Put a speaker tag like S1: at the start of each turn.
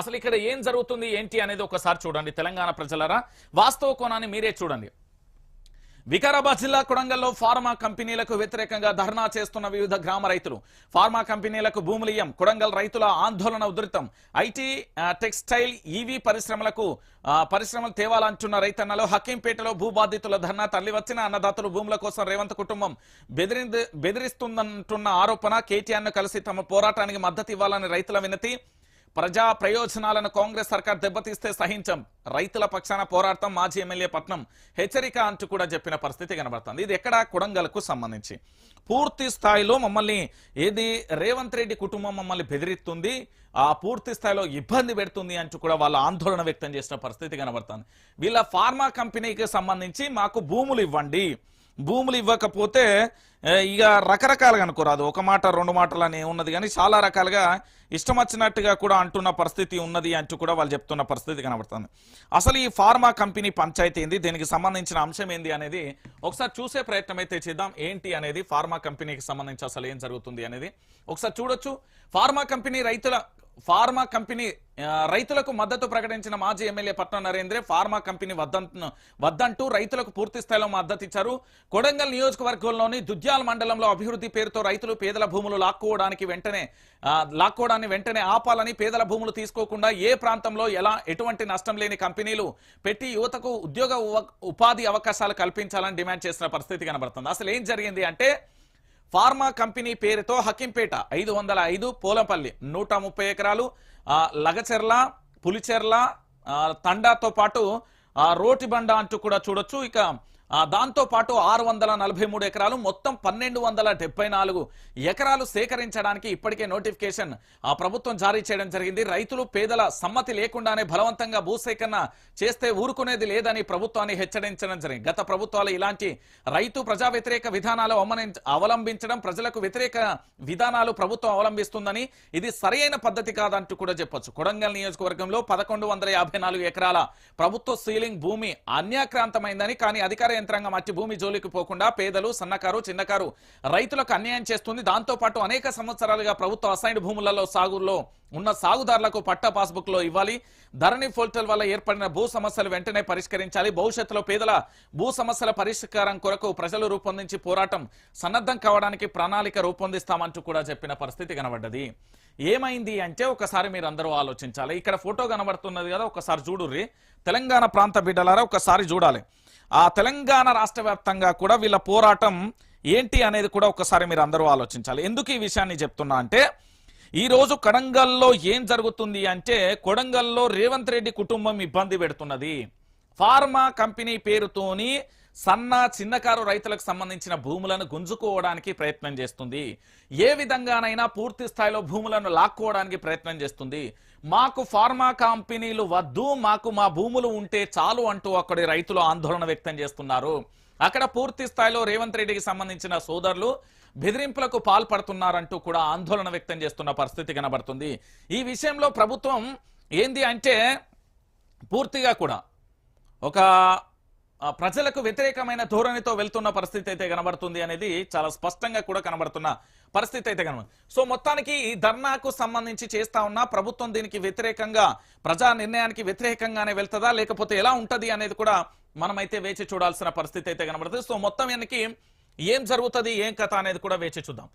S1: అసలు ఇక్కడ ఏం జరుగుతుంది ఏంటి అనేది ఒకసారి చూడండి తెలంగాణ ప్రజలరా. వాస్తవ కోణాన్ని మీరే చూడండి. వికారాబాద్ జిల్లా కొడంగల్లో ఫార్మా కంపెనీలకు వ్యతిరేకంగా ధర్నా చేస్తున్న వివిధ గ్రామ రైతులు. ఫార్మా కంపెనీలకు భూములు ఇయ్యం. కొడంగల్ రైతుల ఆందోళన ఉధృతం. ఐటీ టెక్స్టైల్ ఈవీ పరిశ్రమలకు పరిశ్రమలు తేవాలంటున్న రైతన్నలు హకీంపేటలో భూ బాధితుల ధర్నా తల్లి వచ్చిన అన్నదాతలు భూముల కోసం రేవంత్ కుటుంబం బెదిరి బెదిరిస్తుందంటున్న ఆరోపణ కేటీఆర్ను కలిసి తమ పోరాటానికి మద్దతు ఇవ్వాలని రైతుల వినతి. ప్రజా ప్రయోజనాలను కాంగ్రెస్ సర్కార్ దెబ్బతీస్తే సహించం. రైతుల పక్షాన పోరాటం మాజీ ఎమ్మెల్యే పట్నం. హెచ్చరిక అంటూ కూడా చెప్పిన పరిస్థితి కనబడుతుంది. ఇది ఎక్కడ? కొడంగల్కు సంబంధించి. పూర్తి స్థాయిలో మమ్మల్ని ఏది? రేవంత్ రెడ్డి కుటుంబం మమ్మల్ని బెదిరిస్తుంది. ఆ పూర్తి స్థాయిలో ఇబ్బంది పెడుతుంది అంటూ కూడా వాళ్ళ ఆందోళన వ్యక్తం చేసిన పరిస్థితి కనబడుతుంది. వీళ్ళ ఫార్మా కంపెనీకి సంబంధించి మాకు భూములు ఇవ్వండి. భూములు ఇవ్వకపోతే ఇక రకరకాలుగా అనుకోరాదు ఒక మాట రెండు మాటలు అని ఉన్నది. కానీ చాలా రకాలుగా ఇష్టం వచ్చినట్టుగా కూడా అంటున్న పరిస్థితి ఉన్నది అంటూ కూడా వాళ్ళు చెప్తున్న పరిస్థితి కనబడుతుంది. అసలు ఈ ఫార్మా కంపెనీ పంచాయతీ ఏంది? దీనికి సంబంధించిన అంశం ఏంది అనేది ఒకసారి చూసే ప్రయత్నం అయితే చేద్దాం. ఏంటి అనేది ఫార్మా కంపెనీకి సంబంధించి అసలు ఏం జరుగుతుంది అనేది ఒకసారి చూడొచ్చు. ఫార్మా కంపెనీ రైతుల ఫార్మా కంపెనీ రైతులకు మద్దతు ప్రకటించిన మాజీ ఎమ్మెల్యే పట్నం నరేంద్రే ఫార్మా కంపెనీ వద్దంటు వద్దంటూ రైతులకు పూర్తి స్థాయిలో మద్దతు ఇచ్చారు. కొడంగల్ నియోజకవర్గంలోని దుద్యాల మండలంలో అభివృద్ధి పేరుతో రైతులు పేదల భూములు లాక్కోవడానికి వెంటనే లాక్కోవడాన్ని వెంటనే ఆపాలని పేదల భూములు తీసుకోకుండా ఏ ప్రాంతంలో ఎలా ఎటువంటి నష్టం లేని కంపెనీలు పెట్టి యువతకు ఉద్యోగ ఉపాధి అవకాశాలు కల్పించాలని డిమాండ్ చేసిన పరిస్థితి కనబడుతుంది. అసలు ఏం జరిగింది అంటే ఫార్మా కంపెనీ పేరుతో హకింపేట ఐదు వందల ఐదు పోలంపల్లి నూట ముప్పై ఎకరాలు లగచెర్ల పులిచెర్ల తండాతో పాటు రోటి రోటిబండ అంటూ కూడా చూడొచ్చు. ఇక దాంతో పాటు ఆరు వందల నలభై మూడు ఎకరాలు మొత్తం పన్నెండు వందల డెబ్బై నాలుగు ఎకరాలు సేకరించడానికి ఇప్పటికే నోటిఫికేషన్ ఆ ప్రభుత్వం జారీ చేయడం జరిగింది. రైతులు పేదల సమ్మతి లేకుండానే బలవంతంగా భూసేకరణ చేస్తే ఊరుకునేది లేదని ప్రభుత్వాన్ని హెచ్చరించడం జరిగింది. గత ప్రభుత్వాలు ఇలాంటి రైతు ప్రజా వ్యతిరేక విధానాలు అవలంబించడం ప్రజలకు వ్యతిరేక విధానాలు ప్రభుత్వం అవలంబిస్తుందని ఇది సరైన పద్ధతి కాదంటూ కూడా చెప్పొచ్చు. కొడంగల్ నియోజకవర్గంలో పదకొండు వందల యాభై నాలుగు ఎకరాల ప్రభుత్వ సీలింగ్ భూమి అన్యాక్రాంతమైందని కానీ అధికార యంత్రాంగం అట్టి భూమి జోలికి పోకుండా పేదలు సన్నకారు చిన్నకారు రైతులకు అన్యాయం చేస్తుంది. దాంతో పాటు అనేక సంవత్సరాలుగా ప్రభుత్వ అసైన్ భూములలో సాగులో ఉన్న సాగుదారులకు పట్టా పాస్బుక్లో ఇవ్వాలి. ధరణి పోర్టల్ వల్ల ఏర్పడిన భూ సమస్యలు వెంటనే పరిష్కరించాలి. భవిష్యత్తులో పేదల భూ సమస్యల పరిష్కారం కొరకు ప్రజలు రూపొందించి పోరాటం సన్నద్ధం కావడానికి ప్రణాళిక రూపొందిస్తామంటూ కూడా చెప్పిన పరిస్థితి కనబడ్డది. ఏమైంది అంటే ఒకసారి మీరు అందరూ ఆలోచించాలి. ఇక్కడ ఫోటో కనబడుతున్నది కదా ఒకసారి చూడుర్రి. తెలంగాణ ప్రాంత బిడ్డలారా ఒకసారి చూడాలి. ఆ తెలంగాణ రాష్ట్ర వ్యాప్తంగా కూడా వీళ్ళ పోరాటం ఏంటి అనేది కూడా ఒకసారి మీరు అందరూ ఆలోచించాలి. ఎందుకు ఈ విషయాన్ని చెప్తున్నా అంటే ఈరోజు కొడంగల్లో ఏం జరుగుతుంది అంటే కొడంగల్లో రేవంత్ రెడ్డి కుటుంబం ఇబ్బంది పెడుతున్నది. ఫార్మా కంపెనీ పేరుతోని సన్న చిన్నకారు రైతులకు సంబంధించిన భూములను గుంజుకోవడానికి ప్రయత్నం చేస్తుంది. ఏ విధంగానైనా పూర్తి స్థాయిలో భూములను లాక్కోవడానికి ప్రయత్నం చేస్తుంది. మాకు ఫార్మా కంపెనీలు వద్దు మాకు మా భూములు ఉంటే చాలు అంటూ అక్కడి రైతులు ఆందోళన వ్యక్తం చేస్తున్నారు. అక్కడ పూర్తి స్థాయిలో రేవంత్ రెడ్డికి సంబంధించిన సోదరులు బెదిరింపులకు పాల్పడుతున్నారంటూ కూడా ఆందోళన వ్యక్తం చేస్తున్న పరిస్థితి కనబడుతుంది. ఈ విషయంలో ప్రభుత్వం ఏంది అంటే పూర్తిగా కూడా ఒక ప్రజలకు వ్యతిరేకమైన ధోరణితో వెళ్తున్న పరిస్థితి అయితే కనబడుతుంది అనేది చాలా స్పష్టంగా కూడా కనబడుతున్న పరిస్థితి అయితే కనబడు సో మొత్తానికి ఈ ధర్నాకు సంబంధించి చేస్తా ఉన్న ప్రభుత్వం దీనికి వ్యతిరేకంగా ప్రజా నిర్ణయానికి వ్యతిరేకంగానే వెళ్తుందా లేకపోతే ఎలా ఉంటది అనేది కూడా మనమైతే వేచి చూడాల్సిన పరిస్థితి అయితే కనబడుతుంది. సో మొత్తం వెనక్కి ఏం జరుగుతుంది ఏం కథ అనేది కూడా వేచి చూద్దాం.